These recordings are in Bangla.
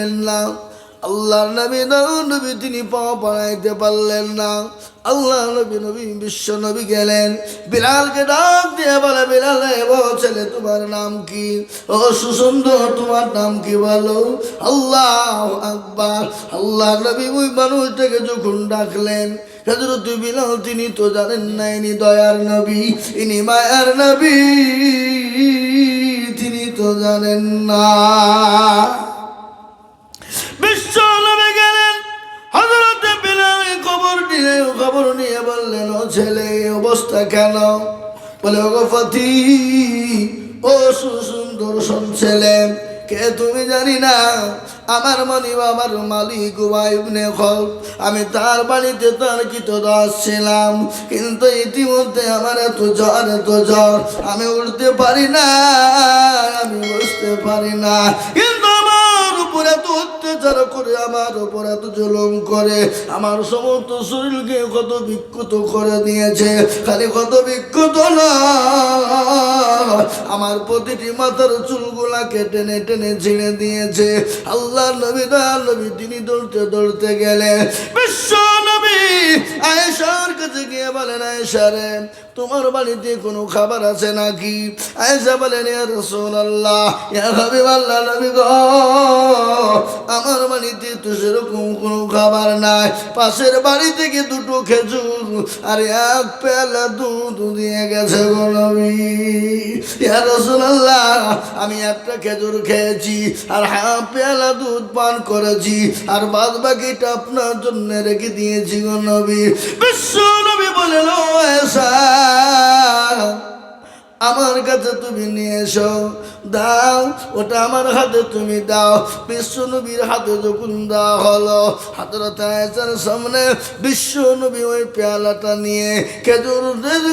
দিলেন না। আল্লাহর নবী নবী তিনি পা বাড়াইতে পারলেন না। আল্লাহ নবী নবী বিশ্ব নবী গেলেন। বিলালকে ডাক দিয়ে বলে, বিলাল ছেলে, তোমার নাম কি? ও সুসুন্দর, তোমার নাম কি বলো? আল্লাহ আকবার। আল্লাহ নবী ওই মানুষটাকে যখন ডাকলেন হজরত বিলাল তিনি তো জানেন না, ইনি দয়ার নবী, ইনি মায়ার নবী, তিনি তো জানেন না। খবর নিয়ে বললেন, ও ছেলে অবস্থা কেন? বলে, ওগো ফাতি ও সুসুন্দর শোন ছেলে, কে তুমি জানি না? আমার মানি আমার মালিক ইবনে খল আমি তার বাড়িতে তার কিত দাস ছিলাম, কিন্তু ইতিমধ্যে আমার এত জ্বর এত জ্বর। আমি উঠতে পারি না, আমি বসতে পারি না। অত্যাচার করে আমার এত জুলুম করে, আমার সমস্ত শরীরকে কত বিক্ষত করে দিয়েছে। খালি কত বিক্ষত না, আমার প্রতিটি মাথার চুলগুলাকে টেনে টেনে ছিঁড়ে দিয়েছে। আল্লাহ নবী, দয়াল নবী, তিনি দৌড়তে দৌড়তে গেলে বিশ্ব নবী আয়েশার কাছে গিয়ে বলেন, আয়েশা রে, তোমার বাড়িতে কোনো খাবার আছে নাকি? আয়েশা বলেন, ইয়া রাসূলুল্লাহ, ইয়া নবী গো, আমার বাড়িতে তো সেরকম কোনো খাবার নাই। পাশের বাড়ি থেকে দুটো খেজুর আর এক পেলা দুধ দিয়ে গেছে গো নবী ইয়া রাসূলুল্লাহ, আমি একটা খেজুর খেয়েছি আর হাফ পেলা দুধ পান করেছি আর বাদ বাকিটা আপনার জন্য রেখে দিয়েছি গো নবী বিশ্ব নবী বলেন, ও আমার কাছে তুমি নিয়ে এসো, দাও। ওটা আমার হাতে তুমি দাও। বিশ্ব নবীর হাতে যখন দেওয়া হলো হাতের সামনে বিশ্ব নবী ওই পেয়ালাটা নিয়ে খেজুর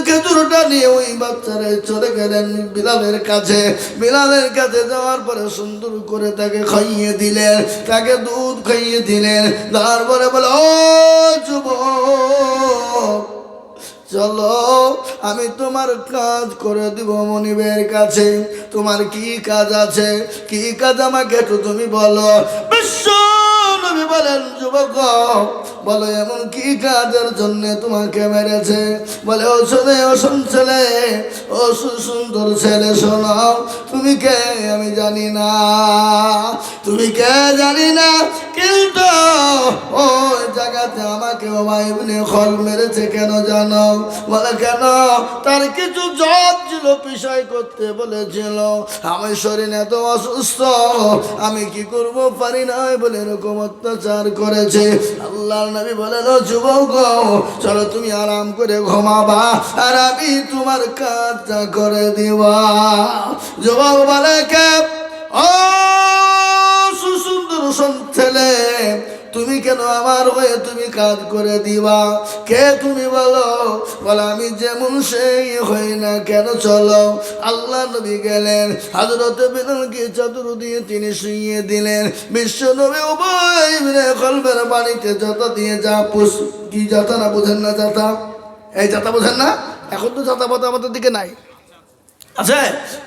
খেজুরটা নিয়ে ওই বাচ্চারা চলে গেলেন বিলালের কাছে। বিলালের কাছে যাওয়ার পরে সুন্দর করে তাকে খাইয়ে দিলেন, তাকে দুধ খাইয়ে দিলেন। তারপরে বলে, ও যুবক চলো, আমি তোমার কাজ করে দিব মনিবের কাছে। তোমার কি কাজ আছে? কি কাজ আমাকে একটু তুমি বলো। বিশ্ব নবী বলেন, যুবক, বলো এমন কি কাজের জন্য তোমাকে মেরেছে? বলে, ও ছেলে, ও শোন ছেলে, ও সুন্দর ছেলে শোনাও তুমি কে? আমি জানি না। তুমি কে জানি না, কিন্তু ওই জায়গাতে আমাকে ওমাইবনে খল মেরেছে, কেন জানো? বলে, কেন? তার কিছু জব ছিল, বিষয় করতে বলেছিল। আমি শরীর এত অসুস্থ, আমি কি করব পারি না? বলে, এরকম অত্যাচার করেছে। আল্লাহর নবী বলে "ও যুবক, চলো তুমি আরাম করে ঘুমাবা আর আমি তোমার কাজটা করে দিবা। যুবক বলে, কে? ও সুসুন্দর সন ছেলে তুমি কেন আমার হয়ে তুমি কাজ করে দিবা? কে তুমি বলো? বলে, আমি যেমন সেই হই না কেন চলো? আল্লাহ নবী গেলেন হাজরতে বেলালকে চাদর দিয়ে তিনি শুইয়ে দিলেন। বিশ্ব নবী উভয় কলবের বাড়িতে যত দিয়ে যা পুষ, কি যাতা না বোঝেন না যাতা এই যাতা বোঝেন না? এখন তো যাতা পাতা আমাদের দিকে নাই। আছে?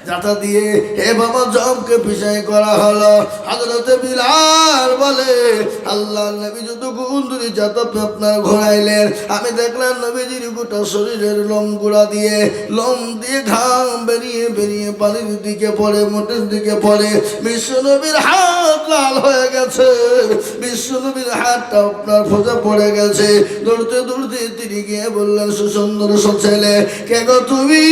যাতা দিয়ে হে বাবা জবকে পিছাই করা হলো। হাজরতে বিলাল বলে, আল্লাহ নবী যত কুন্দুরি, যাতা আপনার ঘোরাইলেন, আমি দেখলাম নবীজির গোটা শরীরের লোম গুড়া দিয়ে লোম দিয়ে ঘাম বেরিয়ে বেরিয়ে পানির দিকে পড়ে মোটের দিকে পড়ে, বিশ্ব নবীর হাত লাল হয়ে গেছে। বিশ্ব নবীর হাতটা আপনার ফোজা পড়ে গেছে। দৌড়তে দৌড়তে তিনি গিয়ে বললেন, সুসুন্দর ছেলে কে গো তুমি?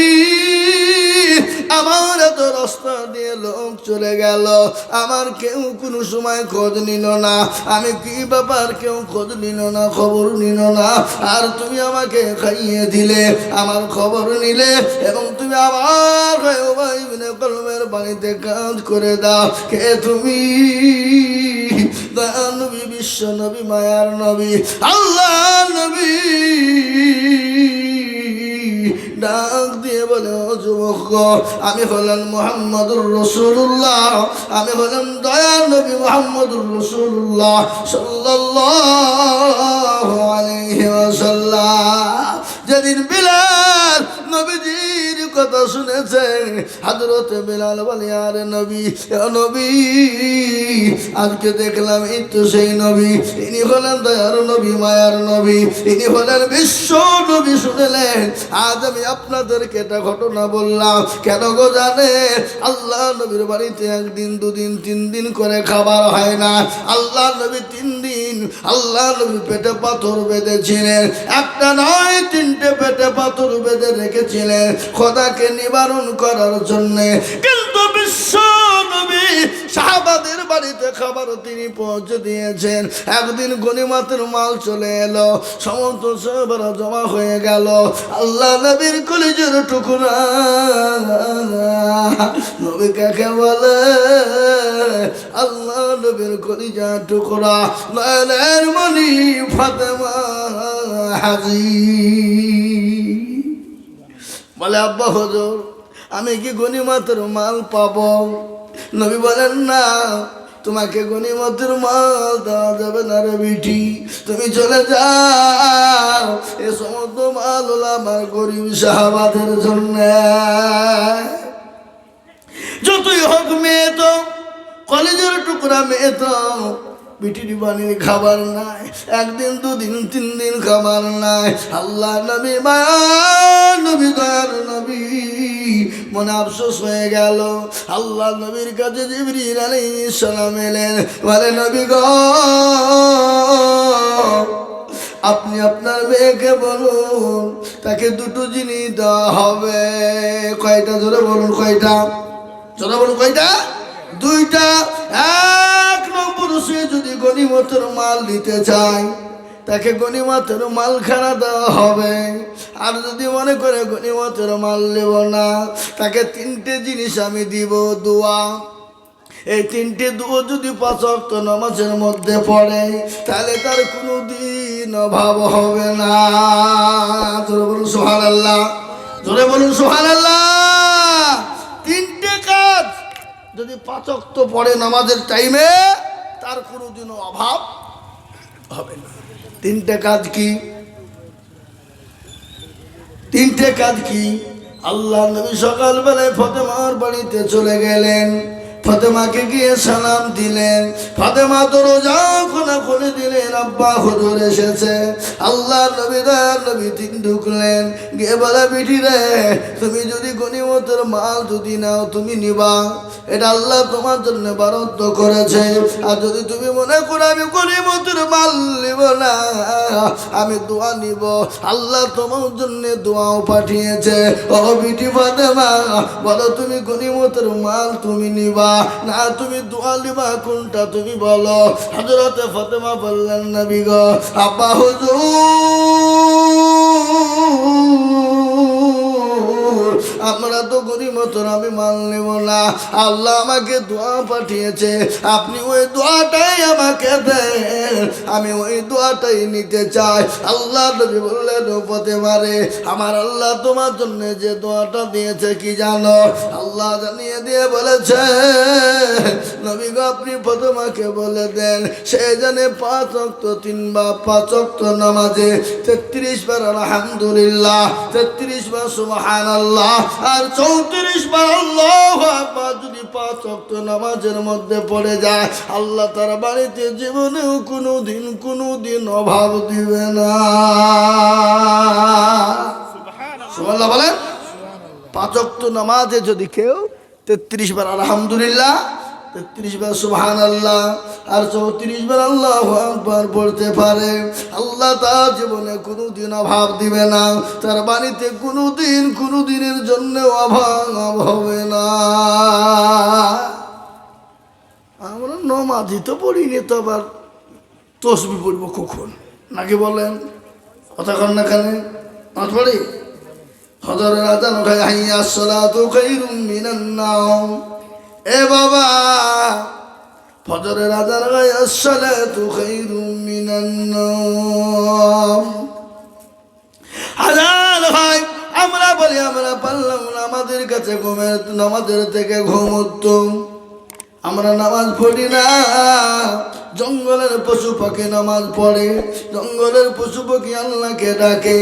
আমার এত রাস্তা দিয়ে লোক চলে গেল। আমার কেউ কোনো সময় খোঁজ নিল না। আমি কি ব্যাপার কেউ খোঁজ নিল না, খবর নিল না। আর তুমি আমাকে খাইয়ে দিলে, আমার খবর নিলে, এবং তুমি আমার কলমের বাড়িতে কাজ করে দাও। কে তুমি? নবী, বিশ্ব নবী, মায়ার নবী আল্লাহ নবী। ডাক বলে, ও যুবক আমি হলেন মোহাম্মদুর রসুল্লাহ আমি হলেন দয়াল নবী মোহাম্মদুর রসুল্লাহ সাল্লাল্লাহু আলাইহি ওয়াসাল্লাম। যেদিন বিলাল কথা শুনেছে হাজরত বিলাল বলে, আরে নবী নবী, আজকে দেখলাম এই তো সেই নবী। ইনি হলেন দয়ার নবী, মায়ার নবী। ইনি হলেন বিশ্ব নবী শুনলেন। আজ আমি আপনাদেরকে এটা ঘটনা বললাম। কেন গো জানে? আল্লাহ নবীর বাড়িতে একদিন, দুদিন, তিন দিন করে খাবার হয় না। আল্লাহ নবী তিন দিন আল্লাহ নবী পেটে পাথর বেঁধেছিলেন। একটা নয়, তিনটে পেটে পাথর বেঁধে রেখেছিলেন খোদাকে নিবারণ করার জন্যে। কিন্তু বিশ্ব নবী সাহাবাদের বাড়িতে খাবার তিনি পৌঁছে দিয়েছেন। একদিন গনিমাতের মাল চলে এলো, সমস্ত সাহাবারা জমা হয়ে গেল। আল্লাহ নবীর কলিজের টুকরা নবী কাকে বলে, আল্লাহ নবীর কলিজা টুকরা নয়নের মনি ফাতেমা হাজি। বলে, আব্বা হজর, আমি কি গনিমতের মাল পাব? নবী বলেন, না, তোমাকে গনিমতের মাল দেওয়া যাবে না রে বিটি, তুমি চলে যাও এ সমস্ত মাল হলো আমার গরিব সাহাবাদের জন্য। যতই হোক মেয়ে তো কলেজের টুকরা মেয়ে তো বিটির বানির খাবার নাই। একদিন, দুদিন তিন দিন খাবার নাই। আল্লাহ নবী, মায়া নবী, দয়ার নবী, মনে আফসোস হয়ে গেল। আল্লাহ নবীর কাছে জিবরিল আলাইহিস সালাম এলেন। বলে, নবী গো, আপনি আপনার মেয়েকে বলুন, তাকে দুটো জিনিস দেওয়া হবে। কয়টা? ধরে বলুন কয়টা? জোরে বলুন কয়টা? দুইটা, এক নম্বর সে যদি গণিমতের মাল দিতে চায়, তাকে গণিমতের মালখানা দেওয়া হবে। আর যদি মনে করে গণিমতের মাল নেব না, তাকে তিনটে জিনিস আমি দিব, দোয়া। এই তিনটে দুয়ো যদি পাঁচ অক্ট নামাজের মধ্যে পড়ে, তাহলে তার কোনো দিন অভাব হবে না। জোরে বলুন সোহান আল্লাহ জোরে বলুন সোহান আল্লাহ তিনটে কাজ যদি পাচক তো পড়ে নামাজের টাইমে তার কোনোদিনও অভাব হবে না। তিনটে কাজ কি? তিনটে কাজ কি? আল্লাহ নবী সকালবেলায় ফতেমার বাড়িতে চলে গেলেন। ফতেমাকে গিয়ে সালাম দিলেন। ফাতেমা তো রোজা খোলা খুলে দিলেন, আব্বা হুজুর এসেছে। আল্লাহ নবী দয়ার নবী তিন ঢুকলেন। গিয়ে বলে, বিটি রে, তুমি যদি গনিমতের মাল যদি নাও, তুমি নিবা। এটা আল্লাহ তোমার জন্য বরাদ্দ করেছে। আর যদি তুমি মনে করো আমি গনিমতের মাল নিব না, আমি দোয়া নিব। আল্লাহ তোমার জন্য দোয়াও পাঠিয়েছে। ও বিটি ফাতেমা, বলো তুমি গনিমতের মাল তুমি নিবা। না তুমি দোয়া নিবা কোনটা তুমি বলো? হজরতে ফতেমা বললেন নবী গো আপা হুজুর আমরা তো গরিমতর আমি মাল নেব না। আল্লাহ আমাকে দোয়া পাঠিয়েছে, আপনি ওই দোয়াটাই আমাকে দেন। আমি ওই দোয়াটাই নিতে চাই। আল্লাহ নবী বললেন পথে মারে আমার আল্লাহ তোমার জন্য যে দোয়াটা দিয়েছে, কি জানো? আল্লাহ জানিয়ে দিয়ে বলেছে, নবী গো, আপনি প্রথমাকে বলে দেন, সে জানে পাঁচ অক্ত তিন বা পাঁচ অক্ত নামাজে তেত্রিশ বার আলহামদুলিল্লাহ, তেত্রিশ বার সুবহান আল্লাহ আর চৌত্রিশ বার আল্লাহ আকবার যদি পাঁচ অক্ট নামাজের মধ্যে পড়ে যায় আল্লাহ তার বাড়িতে জীবনেও কোনো দিন কোনো দিন অভাব দিবে না। সুবহানাল্লাহ। বলেন পাঁচ অক্ত নামাজে যদি কেউ তেত্রিশ বার আলহামদুলিল্লাহ তেত্রিশ বার সুবহান আল্লাহ আর চৌত্রিশ বার আল্লাহ আকবার পড়তে পারে। আল্লাহ তার জীবনে কোনো দিন অভাব দিবে না। তার বাড়িতে কোনো দিন কোনো দিনের জন্য অভাব হবে না। আমরা নমাজি তো পড়িনি তো আবার তসবি পড়ব কখন? নাকি বলেন? কথা কন না কানে? নাচ পড়ি? হজরের আজান খাই হাইয়া সলাতু খাইরুম মিনান নাওম। এ বাবা ফজরে রাজার খাই তু আজান হয় আমরা বলি আমরা পারলাম না, আমাদের কাছে ঘুমের আমাদের থেকে ঘুমত আমরা নামাজ পড়ি না জঙ্গলের পশু পাখি নামাজ পড়ে, জঙ্গলের পশু পাখি আল্লাহকে ডাকে,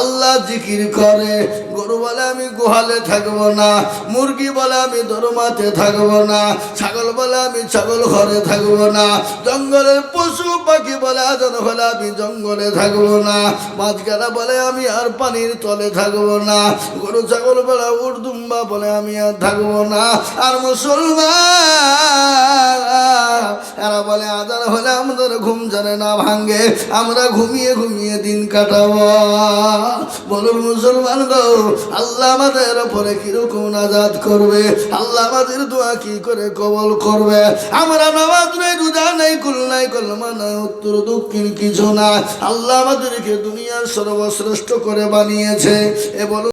আল্লাহ জিকির করে, গরু বলে আমি গোহালে থাকব না, মুরগি বলে আমি দরমাতে থাকব না, ছাগল বলে আমি ছাগল ঘরে থাকব না, জঙ্গলের পশু পাখি বলে আজন হলে আমি জঙ্গলে থাকব না, মাঝখানা বলে আমি আর পানির তলে থাকব না, গরু ছাগল বলে উর্দুম্বা বলে আমি আর থাকব না, আর মুসলমান এরা বলে আজান হলে আমাদের ঘুম জানে না ভাঙ্গে। আমরা ঘুমিয়ে ঘুমিয়ে দিন কাটাবো। বলুন মুসলমান গো, আল্লাহ আমাদের ওপরে কীরকম নাজাদ করবে? আল্লাহ আমাদের দোয়া কি করে কবল করবে? আমরা নামাজ নেই, রোজা নেই, কুল নাই, কলমা নাই, উত্তর, দক্ষিণ কিছু না আল্লাহ আমাদেরকে দুনিয়ার সর্বশ্রেষ্ঠ করে বানিয়েছে। এ বলুন